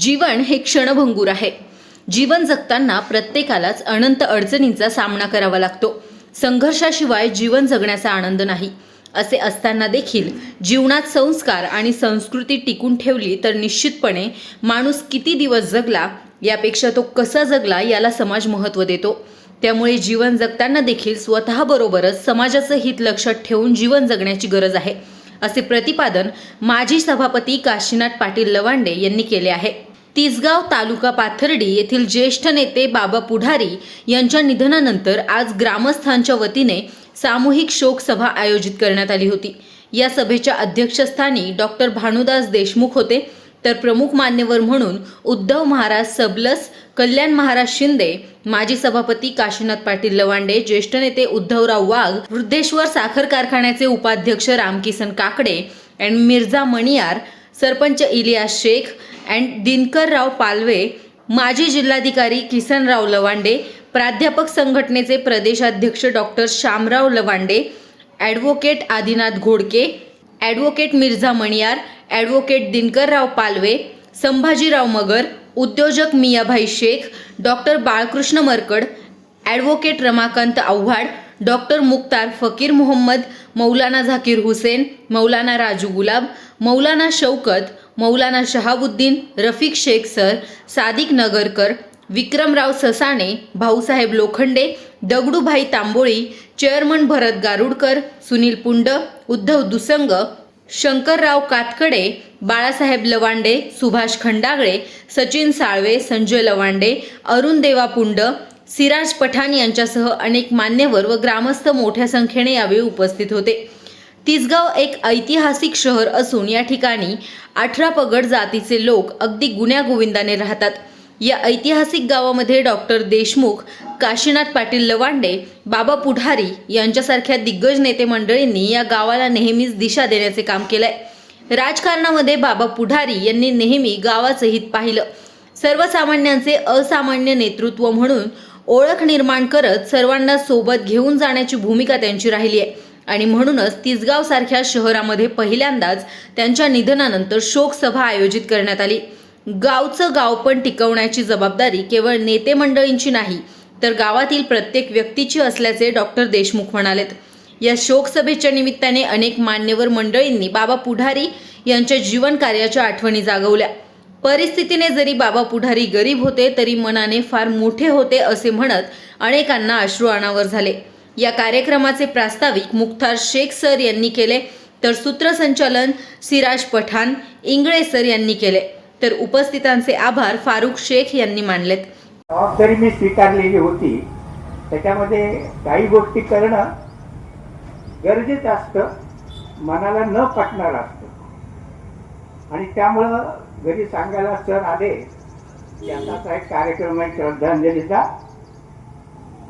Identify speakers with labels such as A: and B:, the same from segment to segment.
A: जीवन हे क्षणभंगूर आहे. जीवन जगताना प्रत्येकालाच अनंत अडचणींचा सामना करावा लागतो. संघर्षाशिवाय जीवन जगण्याचा आनंद नाही. असे असताना देखील जीवनात संस्कार आणि संस्कृती टिकून ठेवली तर निश्चितपणे माणूस किती दिवस जगला यापेक्षा तो कसा जगला याला समाज महत्त्व देतो. त्यामुळे जीवन जगताना देखील स्वतःबरोबरच समाजाचं हित लक्षात ठेवून जीवन जगण्याची गरज आहे असे प्रतिपादन माजी सभापती काशीनाथ पाटील लवांडे यांनी केले आहे. तिसगाव तालुका पाथर्डी येथील ज्येष्ठ नेते बाबा पुढारी यांच्या निधनानंतर आज ग्रामस्थांच्या वतीने सामूहिक शोकसभा आयोजित करण्यात आली होती. या सभेच्या अध्यक्षस्थानी डॉक्टर भानुदास देशमुख होते. तर प्रमुख मान्यवर म्हणून उद्धव महाराज सबलस कल्याण महाराज शिंदे माजी सभापती काशीनाथ पाटील लवांडे ज्येष्ठ नेते उद्धवराव वाघ वृद्धेश्वर साखर कारखान्याचे उपाध्यक्ष रामकिसन काकडे अँड मिर्झा मणियार सरपंच इलियास शेख अँड दिनकरराव पालवे माजी जिल्हाधिकारी किसनराव लवांडे प्राध्यापक संघटनेचे प्रदेशाध्यक्ष doctor Shyamrao Lavande advocate Adinath Ghodke advocate Mirza Maniyar advocate Dinkarrao Palve Sambhajirao Magar उद्योजक Miyabhai Shaikh doctor Balkrishna Markad advocate Ramakant Awhad doctor Mukhtar Fakir Mohammad मौलाना झाकीर हुसेन मौलाना राजू गुलाब मौलाना शौकत मौलाना शहाबुद्दीन रफिक शेख सर सादिक नगरकर विक्रमराव ससाणे भाऊसाहेब लोखंडे दगडूभाई तांबोळी चेअरमन भरत गारुडकर सुनील पुंड उद्धव दुसंग शंकरराव कातकडे बाळासाहेब लवांडे सुभाष खंडागळे सचिन साळवे संजय लवांडे अरुण देवा पुंड सिराज पठाण यांच्यासह अनेक मान्यवर व ग्रामस्थ मोठ्या संख्येने यावेळी उपस्थित होते. तिसगाव एक ऐतिहासिक शहर असून या ठिकाणी अठरा पगड जातीचे लोक अगदी गुण्यागोविंदाने राहतात. या ऐतिहासिक गावामध्ये डॉक्टर देशमुख काशीनाथ पाटील लवांडे बाबा पुढारी यांच्यासारख्या दिग्गज नेते मंडळींनी या गावाला नेहमीच दिशा देण्याचे काम केलंय. राजकारणामध्ये बाबा पुढारी यांनी नेहमी गावाचं हित पाहिलं. सर्वसामान्यांचे असामान्य नेतृत्व म्हणून ओळख निर्माण करत सर्वांना सोबत घेऊन जाण्याची भूमिका त्यांची राहिली आहे. आणि म्हणूनच तिसगाव सारख्या शहरामध्ये पहिल्यांदाच त्यांच्या निधनानंतर शोकसभा आयोजित करण्यात आली. गावचं गाव पण टिकवण्याची जबाबदारी केवळ नेते मंडळींची नाही तर गावातील प्रत्येक व्यक्तीची असल्याचे डॉक्टर देशमुख म्हणालेत. या शोकसभेच्या निमित्ताने अनेक मान्यवर मंडळींनी बाबा पुढारी यांच्या जीवन कार्याच्या आठवणी जागवल्या. परिस्थितीने जरी बाबा पुढारी गरीब होते तरी मनाने फार मोठे होते असे म्हणत अनेकांना अश्रू अनावर झाले. या कार्यक्रमाचे प्रास्ताविक मुख्तार शेख सर यांनी केले तर सूत्रसंचालन सिराज पठाण इंगळे सर यांनी केले. तर उपस्थितांचे आभार फारुख शेख यांनी मानलेत.
B: जबाबदारी मी स्वीकारलेली होती. त्याच्यामध्ये काही गोष्टी करणं गरजेचं असतं मनाला न पटणार असतं. आणि त्यामुळं घरी सांगायला सर आले की एक कार्यक्रम आहे श्रद्धांजलीचा.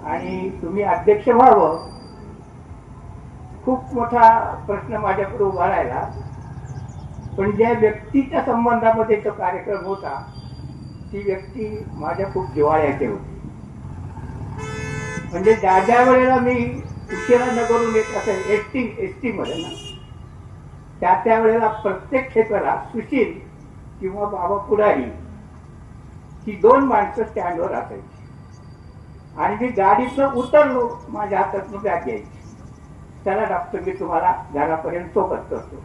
B: आणि तुम्ही अध्यक्ष व्हावं. खूप मोठा प्रश्न माझ्याकडे उभा राहिला. पण ज्या व्यक्तीच्या संबंधामध्ये तो कार्यक्रम होता ती व्यक्ती माझ्या खूप जिवाळ्याचे होती. म्हणजे ज्या ज्या वेळेला मी उशिरा न करून येत असेल एस टी एस टीमध्ये ना त्या त्या वेळेला प्रत्येक क्षेत्राला सुशील किंवा बाबा पुढारी ही दोन माणसं स्टँडवर असायची. आणि मी गाडीतनं उतरलो माझ्या हातातनं बॅग घ्यायची. त्याला डॉक्टर मी तुम्हाला घरापर्यंत सोबत करतो.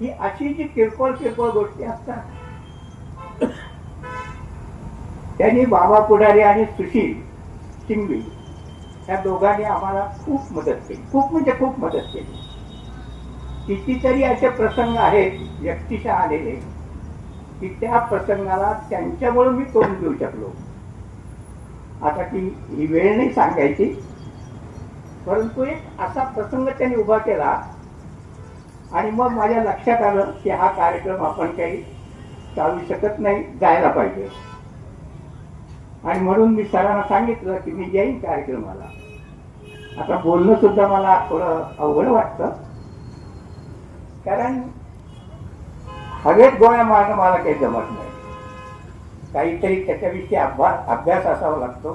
B: ही अशी जी किरकोळ किरकोळ गोष्टी असतात. त्यांनी बाबा पुढारी आणि सुशील सिंगवी या दोघांनी आम्हाला खूप मदत केली. खूप म्हणजे खूप मदत केली. कितीतरी असे प्रसंग आहेत व्यक्तिशः आलेले. की त्या प्रसंगाला त्यांच्यामुळे मी तोंड देऊ शकलो. आता ती ही वेळ नाही सांगायची परंतु एक असा प्रसंग त्यांनी उभा केला आणि मग माझ्या लक्षात आलं की हा कार्यक्रम आपण काही चालू शकत नाही जायला पाहिजे. आणि म्हणून मी सरांना सांगितलं की मी येईन कार्यक्रमाला. आता बोलणं सुद्धा मला थोडं अवघड वाटतं. कारण हवेत गोळ्या मारणं मला काही जमत नाही. काहीतरी त्याच्याविषयी अभ्यास अभ्यास असावा लागतो.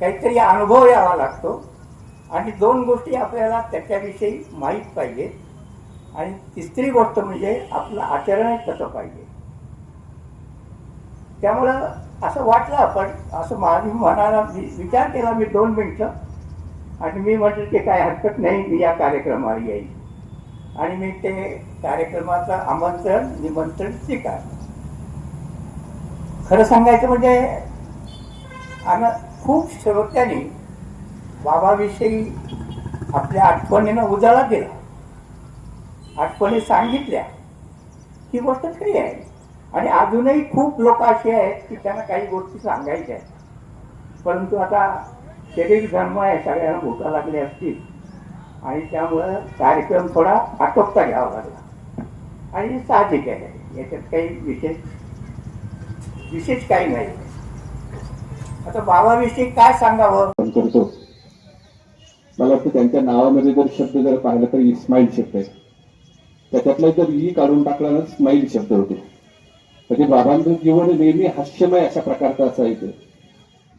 B: काहीतरी अनुभव यावा लागतो. आणि दोन गोष्टी आपल्याला त्याच्याविषयी माहीत पाहिजे. आणि तिसरी गोष्ट म्हणजे आपलं आचरण कसं पाहिजे. त्यामुळं असं वाटलं आपण असं माझी मनाला मी विचार केला मी दोन मिनटं. आणि मी म्हटलं की काय हरकत नाही मी या कार्यक्रमाला येईल आणि मी ते कार्यक्रमाचं आमंत्रण निमंत्रण स्वीकारलं. खरं सांगायचं म्हणजे आम्ही खूप श्रोत्यांनी बाबाविषयी आपल्या आठवणीनं उजाळा केला. आठवणी सांगितल्या. ही गोष्ट खरी आहे. आणि अजूनही खूप लोक असे आहेत की त्यांना काही गोष्टी सांगायच्या आहेत. परंतु आता शरीर धर्म आहे सगळ्यांना भूका लागले असतील. आणि त्यामुळं कार्यक्रम थोडा आटोपता घ्यावा लागला. आणि साहजिक आहे. याच्यात काही विशेष विशेष काही नाही. आता बाबाविषयी काय सांगावं?
C: करतो. मला वाटतं त्यांच्या नावामध्ये जर शब्द जर पाहिलं तर इस्माईल शब्द आहे. त्याच्यातला जर ई काढून टाकला ना स्माईल शब्द होतो. म्हणजे बाबांचं जीवन नेहमी हास्यमय अशा प्रकारचं असायचं.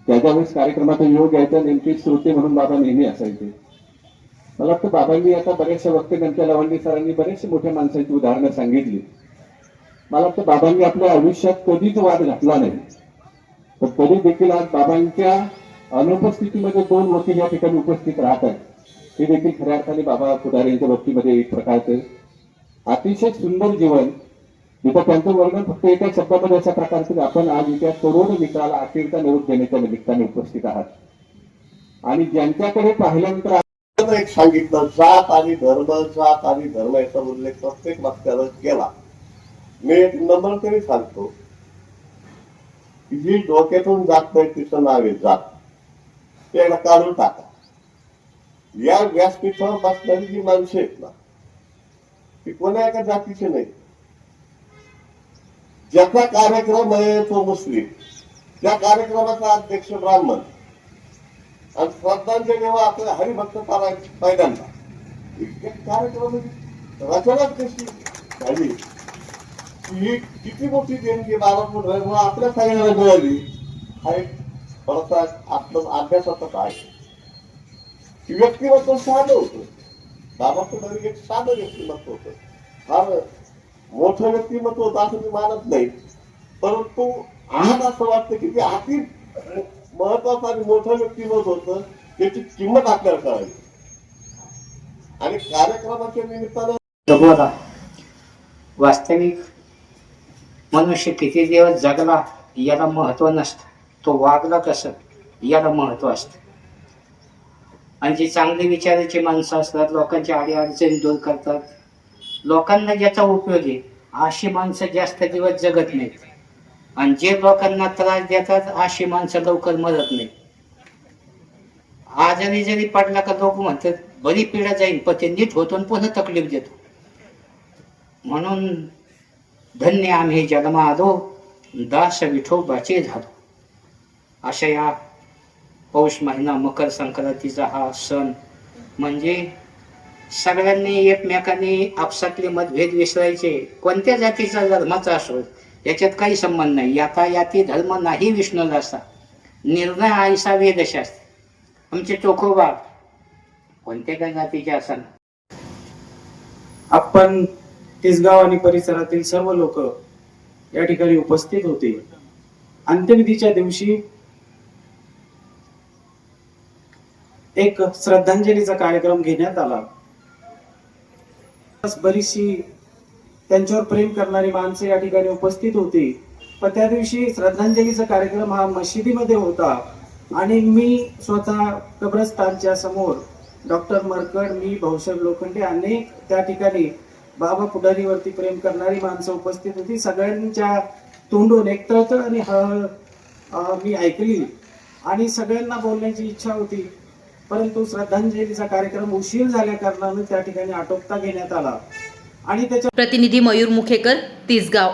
C: त्याच्यावेळेस कार्यक्रमाचा योग यायचा नेमके श्रोते म्हणून बाबा नेहमी असायचे. मला वाटतं बाबांनी आता बऱ्याचशा वक्तव्यांच्या लवांडी सरांनी बरेचशे मोठ्या माणसांची उदाहरणं सांगितली. मला वाटतं बाबांनी आपल्या आयुष्यात कधीच वाद घातला नाही. तर तरी देखील आज बाबांच्या अनुपस्थितीमध्ये दोन वकील या ठिकाणी उपस्थित राहत आहेत हे देखील खऱ्या अर्थाने बाबा पुढारे यांच्या बाबतीमध्ये एक प्रकारचं अतिशय सुंदर जीवन. इथं त्यांचं वर्णन फक्त एका शब्दामध्ये अशा प्रकारचं आपण आज इथे तरुण मित्राला अखेरचा निरोप देण्याच्या निमित्ताने उपस्थित आहात. आणि ज्यांच्याकडे पाहिल्यानंतर
D: एक सांगितलं जात आणि धर्म जात आणि धर्म याचा उल्लेख प्रत्येक वाक्यानं केला. मी एक नंबर तरी सांगतो. जी डोक्यातून जात नाही तिचं नाव आहे जात. ते काढून टाका. या व्यासपीठावर बसणारी जी माणसं आहेत ना ती कोणा एका जातीची नाही. ज्याचा कार्यक्रम आहे तो मुस्लिम. त्या कार्यक्रमाचा अध्यक्ष ब्राह्मण. आणि श्रद्धांजली जेव्हा आपल्या हरिभक्त करायची पहिल्यांदा इतक्या कार्यक्रमाची रचना कशी? झाली ही किती मोठी देणगी बाळापूर आपल्या सगळ्यांना मिळाली. हा एक थोडासा आपलं अभ्यासाचा काय व्यक्तिमत्व साधं होतं. बाबापूर एक साधं व्यक्तिमत्व होतं. फार मोठं व्यक्तिमत्व होतं असं मी मानत नाही. परंतु आहात असं वाटतं की ते अति महत्वाचं आणि मोठं व्यक्तिमत्व होतं त्याची किंमत आपल्याला कळाली. आणि कार्यक्रमाच्या निमित्तानं
E: जगवला. वास्तविक मनुष्य किती दिवस जगला याला महत्त्व नसतं. तो वागला कसं याला महत्त्व असतं. आणि जे चांगले विचाराची माणसं असतात लोकांच्या अडीअडचणी दूर करतात लोकांना ज्याचा उपयोग आहे अशी माणसं जास्त दिवस जगत नाहीत. आणि जे लोकांना त्रास देतात अशी माणसं लवकर मरत नाही आजारी जरी पडला का लोक म्हणतात बरी पिढा जाईल पण ते नीट होतो आणि पुन्हा तकलीफ देतो. म्हणून धन्य आम्ही जन्मा आलो दास विठोबाचे झालो. अशा या पौष महिना मकर संक्रांतीचा हा सण म्हणजे सगळ्यांनी एकमेकांनी आपसातले मतभेद विसरायचे. कोणत्या जातीचा धर्माचा असो याच्यात काही संबंध नाही. याता याती धर्म नाही विष्णूला असा. निर्णय आयसा वेदशास्त्र. आमचे चोखोबा कोणत्या काही जातीचे असाल
F: आपण तिसगाव आणि परिसरातील सर्व लोक या ठिकाणी उपस्थित होते. अंत्यविधीच्या दिवशी एक श्रद्धांजलीचा कार्यक्रम घेण्यात आला. बरीचशी त्यांच्यावर प्रेम करणारी माणसं या ठिकाणी उपस्थित होती. पण त्या दिवशी श्रद्धांजलीचा कार्यक्रम हा मशिदीमध्ये होता. आणि मी स्वतः कब्रस्तानच्या समोर डॉक्टर मरकड मी भाऊसाहेब लोखंडे अनेक त्या ठिकाणी बाबा पुढारीवरती प्रेम करणारी माणसं उपस्थित होती. सगळ्यांच्या तोंडून एक तळतळ आणि हळहळ मी ऐकली. आणि सगळ्यांना बोलण्याची इच्छा होती. परंतु श्रद्धांजलीचा कार्यक्रम उशीर झाल्या कारणानं त्या ठिकाणी आटोपता घेण्यात आला. आणि त्याच्या
A: प्रतिनिधी मयूर मुखेकर तिसगाव.